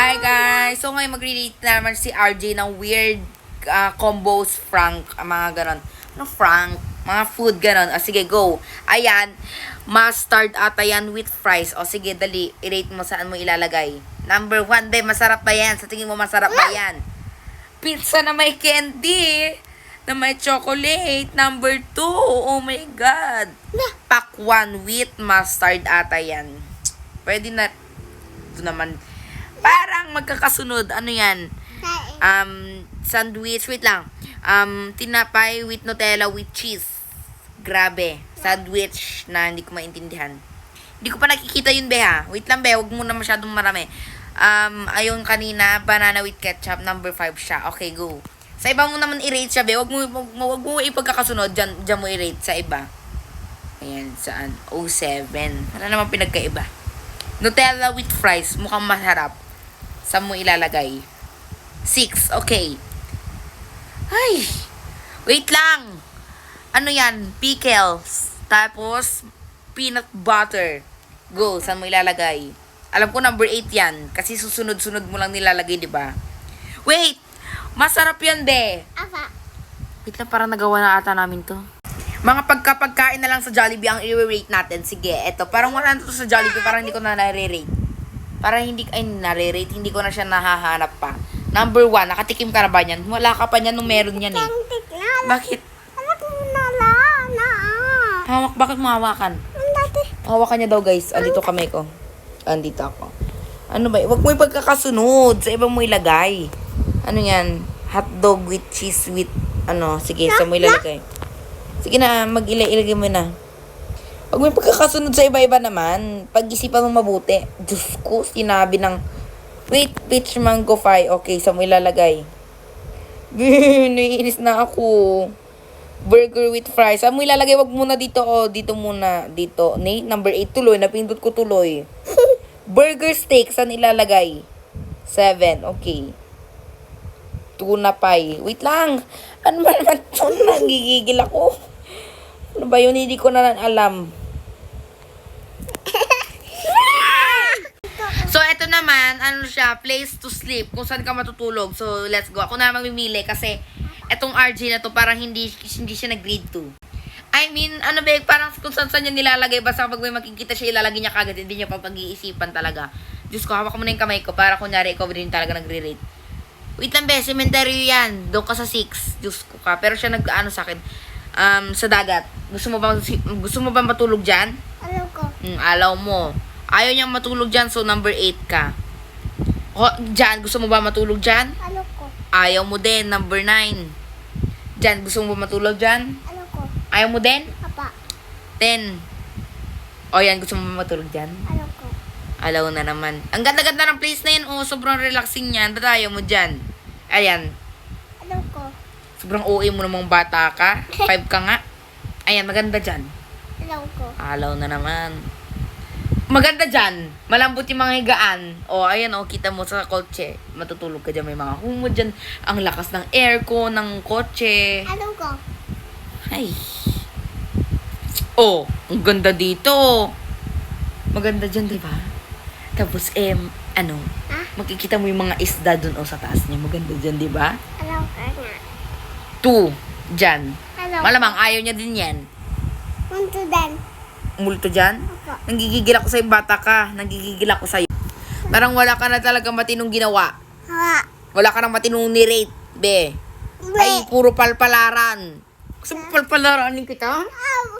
Hi guys! So ngayon magre-rate na naman si RJ ng weird ah, combos Frank, ah, mga ganon. Ano Frank? Mga food ganon. O sige, go. Ayan, mustard ata yan with fries. O sige, dali, i-rate mo saan mo ilalagay. Number one, be, masarap ba yan? Sa tingin mo masarap ba yan? Pizza na may candy. Na may chocolate. Number two, oh my God. Pakwan with mustard ata yan. Pwede na, ito naman, parang magkakasunod. Ano yan? Um, sandwich, wait lang. Um, tinapay with Nutella with cheese. Grabe. Sandwich na hindi ko maintindihan. Hindi ko pa nakikita yun, be, ha? Wait lang, be. Huwag muna masyadong marami. Um, ayun kanina, banana with ketchup, number 5 siya. Okay, go. Sa iba mo naman i-rate siya, be. Huwag mo, huwag mo, huwag mo ipagkakasunod. Diyan, diyan mo i-rate sa iba. Ayan, saan? 07. Wala naman pinagkaiba. Nutella with fries. Mukhang masarap. Saan mo ilalagay? 6. Okay. Ay! Wait lang! Ano yan? Pickles. Tapos, peanut butter. Go. Saan mo ilalagay? Alam ko number 8 yan. Kasi susunod-sunod mo lang nilalagay, di ba? Wait! Masarap yan, be! Apa. Wait lang, parang nagawa na ata namin to. Mga pagkapagkain na lang sa Jollibee ang i-rate natin. Sige, eto. Parang wala na to sa Jollibee. Parang hindi ko na nare-rate. Parang hindi, ay, nare-rate. Hindi ko na siya nahahanap pa. Number one, nakatikim ka na ba niyan? Wala ka pa niyan nung meron yan eh. Bakit? Mo na. Na. Hawak, bakit mo hawakan? Hawakan niya daw guys. Andito kamay ko. Andito ako. Ano ba? Huwag mo ipagkakasunod. Sa ibang mo ilagay. Ano yan? Hotdog with cheese with ano. Sige, sa mo ilalagay. Sige na, mag-ilagay mo na. Huwag mo ipagkakasunod sa iba-iba naman. Pag-isipan mo mabuti. Diyos ko, sinabi ng Wait, peach mango pie. Okay, sa mo ilalagay. Naiinis na ako. Burger with fries. Saan mo ilalagay? Wag muna dito. Oh, dito muna. Dito. Ni, number 8 tuloy. Napindot ko tuloy. Burger steak. Saan ilalagay? 7. Okay. Tuna pie. Wait lang. Ano ba naman? Nagigigil ako. Ano ba yun? Hindi ko na alam. So, eto naman, ano siya, place to sleep, kung saan ka matutulog. So, let's go. Ako na mamimili kasi etong RG na to, parang hindi, hindi siya nag-grade 2. I mean, ano ba, parang kung saan saan niya nilalagay, basta kapag may makikita siya, ilalagay niya kagad, hindi niya pa pag-iisipan talaga. Diyos ko, hawak mo na yung kamay ko para kunyari ikaw din talaga nagre-rate. Wait lang, be, cemetery yan. Doon ka sa 6. Diyos ko ka. Pero siya nag-ano sa akin, um, sa dagat. Gusto mo ba, gusto mo ba matulog dyan? Alam ko. Mm, alaw mo. Ayaw niyang matulog dyan, so number 8 ka. O, dyan, gusto mo ba matulog dyan? Alam ko. Ayaw mo din, number 9. Dyan, gusto mo ba matulog dyan? Alam ko. Ayaw mo din? Apa. 10. O yan, gusto mo ba matulog dyan? Alam ko. Alaw na naman. Ang ganda-ganda ng place na yan, oh, sobrang relaxing yan. Ba't ayaw mo dyan? Ayan, Alam ko. sobrang OA mo namang bata ka. 5 ka nga. Ayan, maganda dyan. Alam ko. Alaw na naman. Maganda dyan. Malambot yung mga higaan. O, ayan o, kita mo sa kotse. Matutulog ka dyan. May mga humod dyan. Ang lakas ng aircon, ng kotse. Alam ko. Ay. Oh, ang ganda dito. Maganda dyan, di ba? Tapos, eh, ano, Ah? makikita mo yung mga isda dun o sa taas niya. Maganda dyan, di ba? Alam ko nga. Two, dyan. Alam Malamang ayaw niya din yan. Punto din. Multo dyan. Apa. Nanggigigil ako sa'yo, bata ka. Nanggigigil ako sa'yo. Parang wala ka na talaga matinong ginawa. Hawa. Wala ka na matinong nirate, be. Ay, puro palpalaran. Gusto mo palpalaranin kita?